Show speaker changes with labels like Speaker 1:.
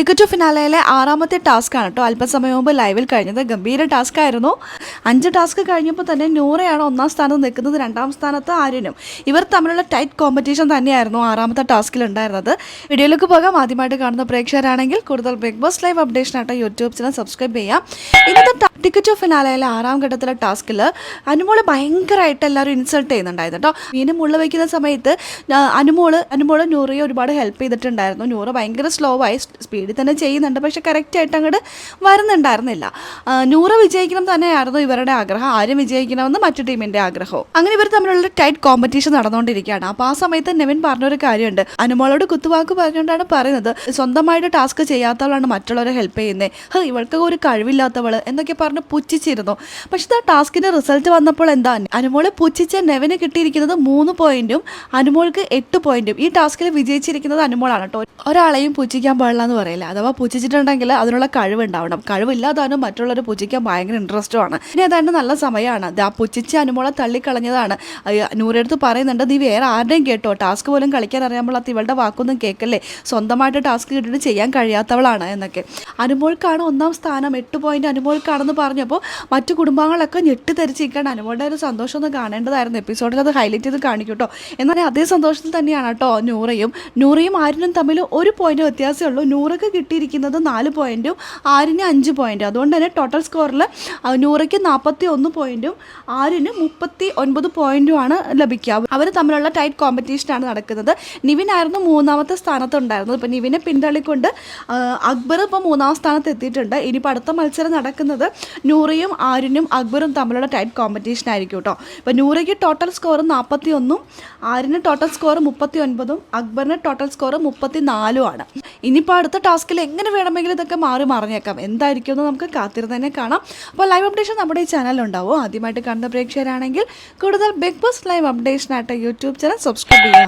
Speaker 1: Ticket ഫിനാലയിലെ ആറാമത്തെ task ആണ് കേട്ടോ അല്പസമയം മുമ്പ് ലൈവിൽ കഴിഞ്ഞത്. ഗംഭീര ടാസ്ക് ആയിരുന്നു. അഞ്ച് ടാസ്ക് കഴിഞ്ഞപ്പോൾ തന്നെ നൂറയാണ് ഒന്നാം സ്ഥാനത്ത് നിൽക്കുന്നത് രണ്ടാം സ്ഥാനത്ത് ആര്യനും. ഇവർ തമ്മിലുള്ള ടൈറ്റ് കോമ്പറ്റീഷൻ തന്നെയായിരുന്നു ആറാമത്തെ ടാസ്കിൽ ഉണ്ടായിരുന്നത്. വീഡിയോയിലേക്ക് പോകാം. ആദ്യമായിട്ട് കാണുന്ന പ്രേക്ഷകരാണെങ്കിൽ കൂടുതൽ ബിഗ് ബോസ് ലൈവ് അപ്ഡേഷൻ ആയിട്ട് യൂട്യൂബ് ചാനൽ സബ്സ്ക്രൈബ് ചെയ്യാം. ഇന്നത്തെ ടിക്കറ്റ് ഓഫ് ഫിനാലയിലെ ആറാം ഘട്ടത്തിലെ ടാസ്കിൽ അനുമോൾ ഭയങ്കരമായിട്ട് എല്ലാവരും ഇൻസൾട്ട് ചെയ്യുന്നുണ്ടായിരുന്നു കേട്ടോ. മീനും മുള്ള വയ്ക്കുന്ന സമയത്ത് അനുമോൾ അനുമോൾ നൂറയെ ഒരുപാട് ഹെൽപ്പ് ചെയ്തിട്ടുണ്ടായിരുന്നു. നൂറ് ഭയങ്കര സ്ലോ ആയി സ്പീഡിൽ തന്നെ ചെയ്യുന്നുണ്ട്. പക്ഷെ കറക്റ്റായിട്ട് അങ്ങോട്ട് വരുന്നുണ്ടായിരുന്നില്ല. നൂറ് വിജയിക്കണം തന്നെയായിരുന്നു ഇവരുടെ ആഗ്രഹം. ആരും വിജയിക്കണമെന്ന് മറ്റു ടീമിന്റെ ആഗ്രഹവും. അങ്ങനെ ഇവർ തമ്മിലുള്ള ടൈറ്റ് കോമ്പറ്റീഷൻ നടന്നുകൊണ്ടിരിക്കുകയാണ്. അപ്പോൾ ആ സമയത്ത് നെവിൻ പറഞ്ഞൊരു കാര്യമുണ്ട്. അനുമോളോട് കുത്തുവാക്ക് പറഞ്ഞുകൊണ്ടാണ് പറയുന്നത്. സ്വന്തമായിട്ട് ടാസ്ക് ചെയ്യാത്തവളാണ് മറ്റുള്ളവരെ ഹെൽപ്പ് ചെയ്യുന്നത് ഇവൾക്ക് ഒരു കഴിവില്ലാത്തവൾ എന്നൊക്കെ പുച്ഛിച്ചിരുന്നു. പക്ഷെ ആ ടാസ്കിന്റെ റിസൾട്ട് വന്നപ്പോൾ എന്താ? അനുമോളെ പുച്ഛിച്ച നെവന് കിട്ടിയിരിക്കുന്നത് മൂന്ന് പോയിന്റും അനുമോൾക്ക് എട്ട് പോയിന്റും. ഈ ടാസ്കിൽ വിജയിച്ചിരിക്കുന്നത് അനുമോളാണ് കേട്ടോ. ഒരാളെയും പുച്ഛിക്കാൻ പാടില്ല എന്ന് പറയില്ല. അഥവാ പുച്ഛിച്ചിട്ടുണ്ടെങ്കിൽ അതിനുള്ള കഴിവുണ്ടാവണം. കഴിവില്ലാതാനും മറ്റുള്ളവരെ പുച്ഛിക്കാൻ ഭയങ്കര ഇൻട്രസ്റ്റും ആണ്. ഇനി നല്ല സമയമാണ്. ആ പുച്ഛിച്ച് അനുമോളെ തള്ളിക്കളഞ്ഞതാണ്. നൂറെടുത്ത് പറയുന്നുണ്ട് നീ വേറെ ആരുടെയും കേട്ടോ? ടാസ്ക് പോലും കളിക്കാൻ അറിയാമ്പോൾ അത് ഇവളുടെ വാക്കൊന്നും കേൾക്കല്ലേ? സ്വന്തമായിട്ട് ടാസ്ക് കിട്ടിയിട്ട് ചെയ്യാൻ കഴിയാത്തവളാണ് എന്നൊക്കെ. അനുമോൾക്കാണ് ഒന്നാം സ്ഥാനം. എട്ട് പോയിന്റ് അനുമോൾക്കാണെന്ന് പറഞ്ഞപ്പോൾ മറ്റു കുടുംബാംഗങ്ങളൊക്കെ ഞെട്ടിത്തെറിച്ചിരിക്കുകയാണ്. അനുമോളുടെ ഒരു സന്തോഷം ഒന്ന് കാണേണ്ടതായിരുന്നു എപ്പിസോഡിൽ അത് ഹൈലൈറ്റ് ചെയ്ത് കാണിക്കും കേട്ടോ എന്നാൽ അതേ സന്തോഷത്തിൽ തന്നെയാണ് കേട്ടോ നൂറയും. നൂറയും ആരിനും തമ്മിൽ ഒരു പോയിന്റ് വ്യത്യാസമേ ഉള്ളൂ. നൂറയ്ക്ക് കിട്ടിയിരിക്കുന്നത് നാല് പോയിന്റും ആരിന് അഞ്ച് പോയിന്റും അതുകൊണ്ട് തന്നെ ടോട്ടൽ സ്കോറിൽ നൂറയ്ക്ക് നാൽപ്പത്തി ഒന്ന് പോയിന്റും ആരിന് മുപ്പത്തി ഒൻപത് പോയിന്റുമാണ് ലഭിക്കുക. അവർ തമ്മിലുള്ള ടൈറ്റ് കോമ്പറ്റീഷനാണ് നടക്കുന്നത്. നിവിൻ ആയിരുന്നു മൂന്നാമത്തെ സ്ഥാനത്ത് ഉണ്ടായിരുന്നത്. ഇപ്പം നിവിനെ പിന്തള്ളിക്കൊണ്ട് അക്ബർ ഇപ്പോൾ മൂന്നാം സ്ഥാനത്ത് എത്തിയിട്ടുണ്ട്. ഇനിയിപ്പോൾ അടുത്ത മത്സരം നടക്കുന്നത് നൂറയും ആര്യനും അക്ബറും തമ്മിലുള്ള ടൈപ്പ് കോമ്പറ്റീഷൻ ആയിരിക്കും കേട്ടോ അപ്പോൾ നൂറയ്ക്ക് ടോട്ടൽ സ്കോർ നാൽപ്പത്തി ഒന്നും ആരിന് ടോട്ടൽ സ്കോർ മുപ്പത്തി ഒൻപതും അക്ബറിന് ടോട്ടൽ സ്കോർ മുപ്പത്തി നാലും ആണ് ഇനിയിപ്പോൾ അടുത്ത ടാസ്കിൽ എങ്ങനെ വേണമെങ്കിലും ഇതൊക്കെ മാറി മറിഞ്ഞേക്കാം. എന്തായിരിക്കും എന്ന് നമുക്ക് കാത്തിരുന്ന് തന്നെ കാണാം. അപ്പോൾ ലൈവ് അപ്ഡേഷൻ നമ്മുടെ ഈ ചാനലുണ്ടാവും ആദ്യമായിട്ട് കണ്ട പ്രേക്ഷകരാണെങ്കിൽ കൂടുതൽ ബിഗ് ബോസ് ലൈവ് അപ്ഡേഷനായിട്ട് യൂട്യൂബ് ചാനൽ സബ്സ്ക്രൈബ് ചെയ്യുക.